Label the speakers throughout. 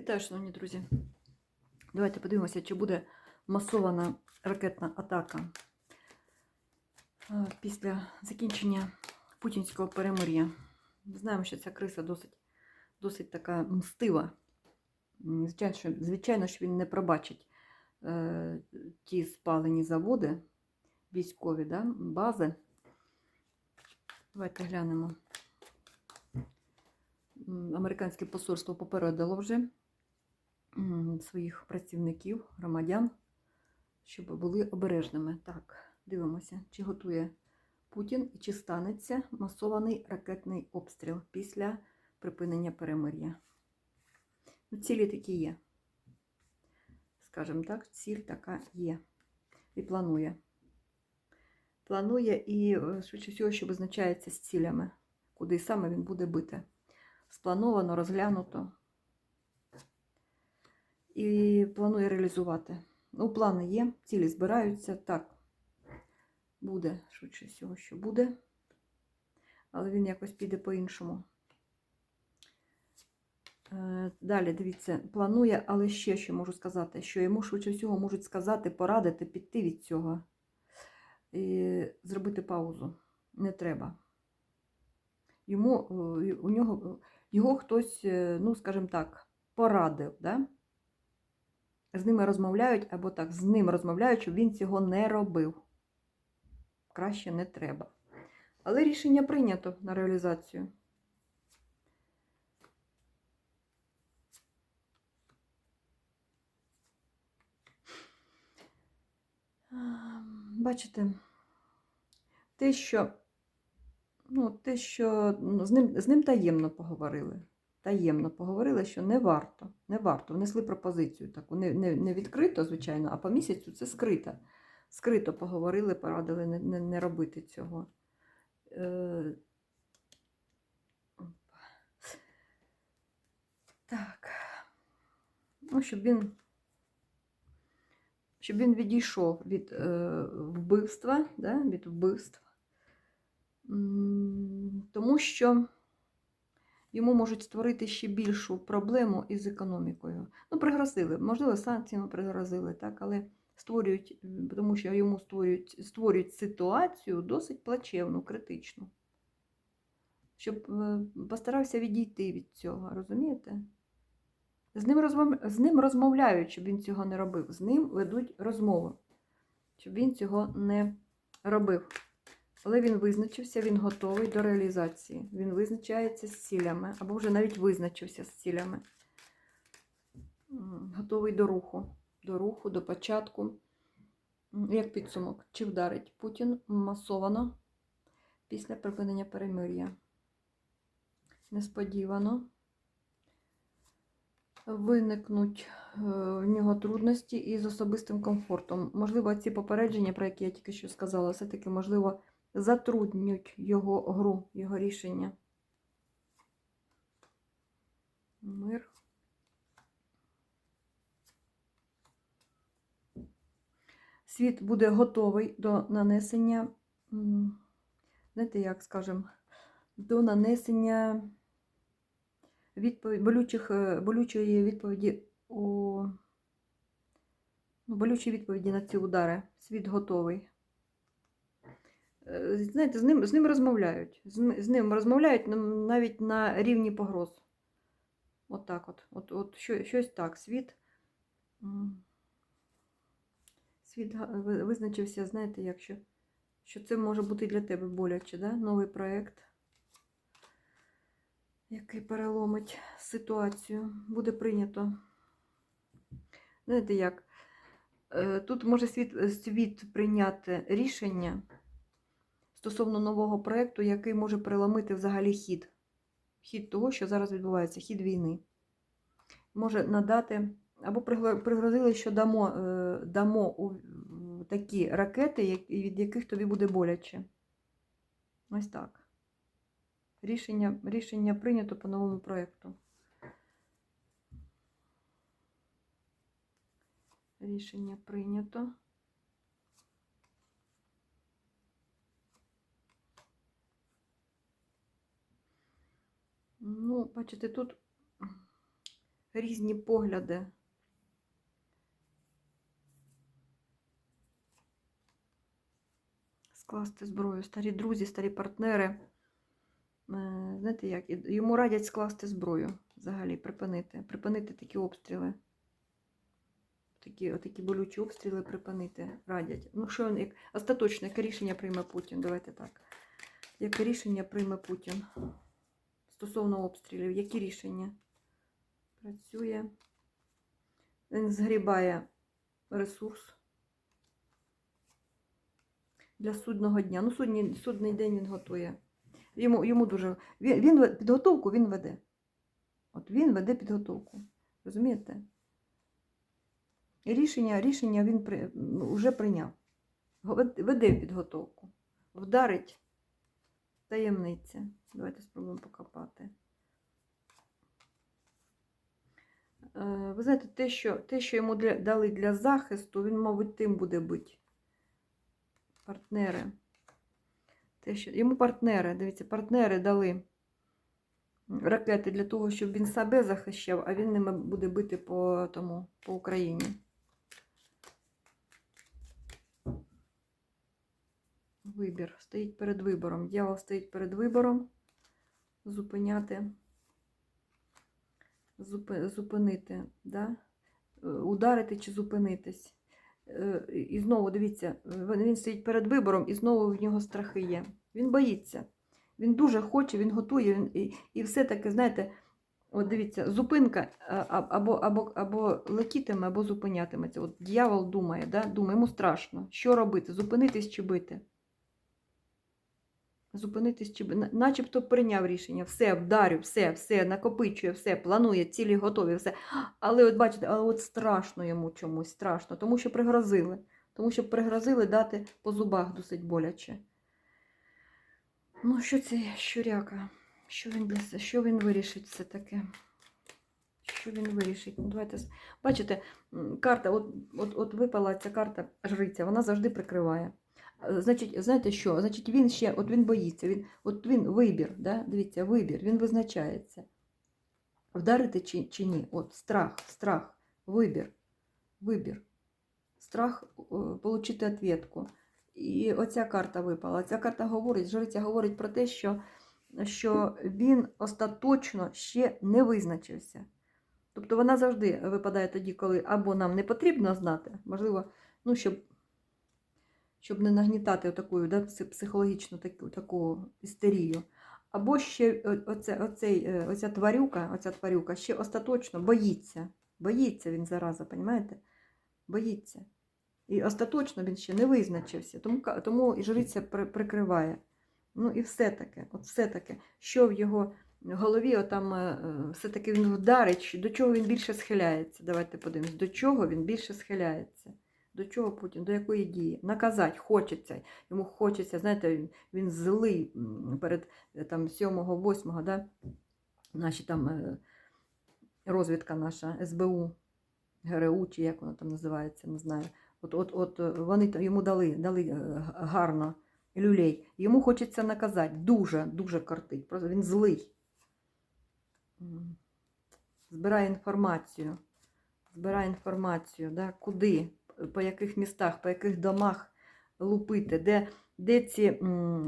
Speaker 1: Вітаю, шановні друзі. Давайте подивимося, чи буде масована ракетна атака після закінчення путінського перемир'я. Знаємо, що ця криса досить, досить така мстива. Звичайно, що, звичайно, що він не пробачить е, ті спалені заводи, військові да, бази. Давайте глянемо. Американське посольство попередило вже своїх працівників, громадян, щоб були обережними. Так, дивимося, чи готує Путін і чи станеться масований ракетний обстріл після припинення перемир'я. Ну, цілі такі є. Скажімо так, ціль така є. І планує. Планує і, е, швидше всього, що визначається з цілями, куди саме він буде бити. Сплановано, розглянуто і планує реалізувати. Ну, плани є, цілі збираються. Так, буде, швидше всього, що буде. Але він якось піде по-іншому. Е, Далі, дивіться, планує, але ще що можу сказати, що йому швидше всього можуть сказати, порадити, піти від цього і зробити паузу. Не треба. Йому, е, у нього, його хтось, е, ну, скажімо так, порадив. Да? З ними розмовляють, або так, з ним розмовляють, щоб він цього не робив. Краще не треба. Але рішення прийнято на реалізацію. Бачите, те, що, ну, те, що з, ним, з ним таємно поговорили. Таємно поговорили, що не варто. Не варто. Внесли пропозицію таку. Не, не, не відкрито, звичайно, а по місяцю це скрито. Скрито поговорили, порадили не, не, не робити цього. Е, так. Ну, щоб він щоб він відійшов від е, вбивства, да, від вбивств, М, тому що йому можуть створити ще більшу проблему із економікою. Ну, пригрозили, можливо, санкціями пригрозили, так, але створюють, тому що йому створюють, створюють ситуацію досить плачевну, критичну. Щоб е, постарався відійти від цього, розумієте? З ним, розмов... з ним розмовляють, щоб він цього не робив. З ним ведуть розмову, щоб він цього не робив. Але він визначився, він готовий до реалізації. Він визначається з цілями, або вже навіть визначився з цілями. Готовий до руху, до руху, до початку. Як підсумок, чи вдарить Путін масовано після припинення перемир'я? Несподівано виникнуть е, в нього трудності із особистим комфортом. Можливо, ці попередження, про які я тільки що сказала, все-таки, можливо, затруднюють його гру, його рішення. Мир. Світ буде готовий до нанесення, знаєте, як скажемо, до нанесення відповідь, болючих, е, болючої відповіді у ну, болючі відповіді на ці удари. Світ готовий. Е, Знаєте, з ним, з ним розмовляють. З, з ним розмовляють навіть на рівні погроз. От так от. От, от що, щось так. Світ. Світ визначився, знаєте, якщо що це може бути для тебе боляче, да? новий проєкт який переломить ситуацію, буде прийнято. Знаєте як? Е, Тут може світ, світ прийняти рішення стосовно нового проєкту, який може переломити взагалі хід. Хід того, що зараз відбувається, хід війни. Може надати, або пригрозили, що дамо, е, дамо такі ракети, від яких тобі буде боляче. Ось так. Рішення, рішення прийнято по новому проєкту. Рішення прийнято. Ну, бачите, тут різні погляди. Скласти зброю. Старі друзі, старі партнери. Е, Знаєте як? Йому радять скласти зброю взагалі, припинити. Припинити такі обстріли. Такі, такі болючі обстріли припинити радять. Ну, що він як остаточне, яке рішення прийме Путін? Давайте так. Яке рішення прийме Путін стосовно обстрілів? Які рішення? Працює. Він згрібає ресурс для судного дня. Ну, судні, судний день він готує. Йому, йому дуже. Він, він підготовку він веде. От він веде підготовку. Розумієте? І рішення, рішення він при, ну, вже прийняв. Веде підготовку. Вдарить таємниця. Давайте спробуємо покопати. Е, Ви знаєте, те, що, те, що йому для, дали для захисту, він, мабуть, тим буде бити. Партнери. Те, що... Йому партнери, дивіться, партнери дали ракети для того, щоб він себе захищав, а він ними буде бити по, тому, по Україні. Вибір. Стоїть перед вибором. Дьявол стоїть перед вибором. Зупиняти. Зупи- Зупинити, да? Е, ударити чи зупинитись. Е, І знову дивіться, він стоїть перед вибором, і знову в нього страхи є. Він боїться. Він дуже хоче, він готує, він, і, і все таке, знаєте, от дивіться, зупинка або, або, або летітиме, або зупинятиметься. От дьявол думає, да? думає, йому страшно. Що робити? Зупинитись чи бити? Зупинитись чи Начебто прийняв рішення, все, вдарю, все, все, накопичує, все, планує, цілі готові, все. Але от бачите, але от страшно йому чомусь, страшно, тому що пригрозили. Тому що пригрозили дати по зубах досить боляче. Ну, що це щуряка? Що він для що він вирішить все таке? Що він вирішить? Ну, давайте. Бачите, карта, от, от, от випала ця карта жриця, вона завжди прикриває. Значить, знаєте що? Значить, він ще, от він боїться, він, от він вибір, да? дивіться, вибір, він визначається. Вдарити чи, чи ні? От страх, страх, вибір, вибір. Страх е, отримати відповідку. І оця карта випала. Ця карта говорить, жриця говорить про те, що, що він остаточно ще не визначився. Тобто вона завжди випадає тоді, коли або нам не потрібно знати, можливо, ну, щоб, щоб не нагнітати таку да, психологічну таку, таку істерію. Або ще оце, оцей, е, оця тварюка, оця тварюка ще остаточно боїться. Боїться він зараза, розумієте? Боїться. І остаточно він ще не визначився, тому, тому і жриця прикриває. Ну і все-таки, от все-таки, що в його голові, отам, е, е, все-таки він вдарить, до чого він більше схиляється. Давайте подивимось, до чого він більше схиляється. До чого Путін, до якої дії? Наказати хочеться. Йому хочеться, знаєте, він, злий перед е, там 7-8, да? наші там е, розвідка наша, СБУ, ГРУ, чи як вона там називається, не знаю. От, от, от е, вони йому дали, дали гарно люлей. Йому хочеться наказати. Дуже, дуже кортить. Просто він злий. Збирає інформацію. Збирає інформацію, да? куди, по яких містах, по яких домах лупити, де, де ці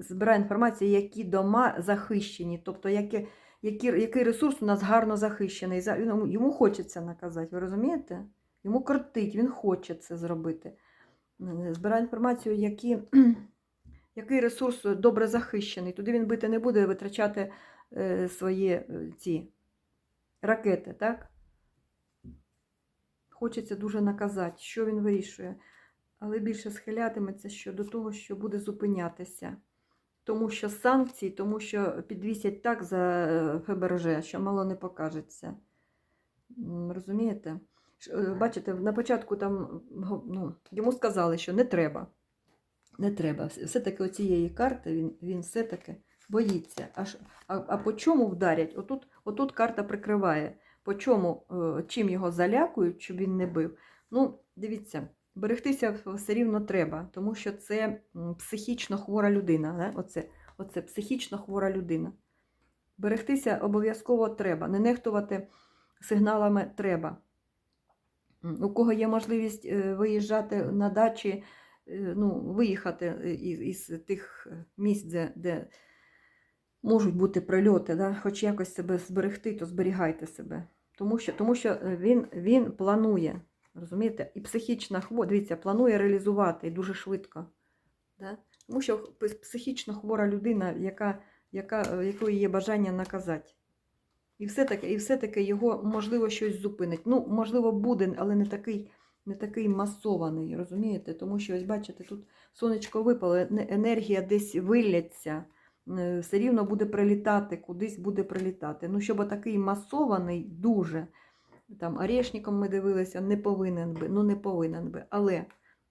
Speaker 1: збирає інформацію, які дома захищені, тобто які, які, який ресурс у нас гарно захищений. Йому йому хочеться наказати, ви розумієте? Йому кортить, він хоче це зробити. Е, Збирає інформацію, які, який ресурс добре захищений. Туди він бити не буде витрачати е, свої е, ці ракети, так? Хочеться дуже наказати, що він вирішує, але більше схилятиметься що до того, що буде зупинятися. Тому що санкції, тому що підвісять так за е, ФБРЖ, що мало не покажеться. Розумієте? Е, Бачите, на початку там ну, йому сказали, що не треба. Не треба. Все-таки оцієї карти він, він все-таки боїться. Аж, а, а по чому вдарять? Отут, отут карта прикриває. По чому, е, чим його залякують, щоб він не бив. Ну, дивіться, берегтися все рівно треба, тому що це психічно хвора людина. Да? Оце, оце психічно хвора людина. Берегтися обов'язково треба, не нехтувати сигналами треба. У кого є можливість е, виїжджати на дачі, е, ну, виїхати із, із тих місць, де, де можуть бути прильоти, да? хоч якось себе зберегти, то зберігайте себе. Тому що, тому що е, він, він планує, розумієте, і психічна хвора, дивіться, планує реалізувати дуже швидко. Да? Тому що психічно хвора людина, яка, яка, е, якої є бажання наказати. І все-таки, і все-таки його можливо щось зупинить. Ну, можливо, буде, але не такий, не такий масований, розумієте? Тому що, ось бачите, тут сонечко випало, енергія десь вилляться, е, все рівно буде прилітати, кудись буде прилітати. Ну, щоб такий масований, дуже, там, орешником ми дивилися, не повинен би, ну не повинен би. Але,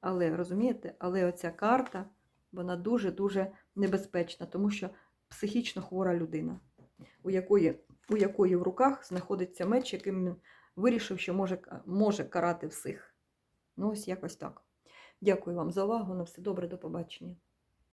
Speaker 1: але, розумієте, але оця карта, вона дуже-дуже небезпечна, тому що психічно хвора людина, у якої у якої в руках знаходиться меч, яким він вирішив, що може, може карати всіх. Ну, ось якось так. Дякую вам за увагу. На все добре, до побачення.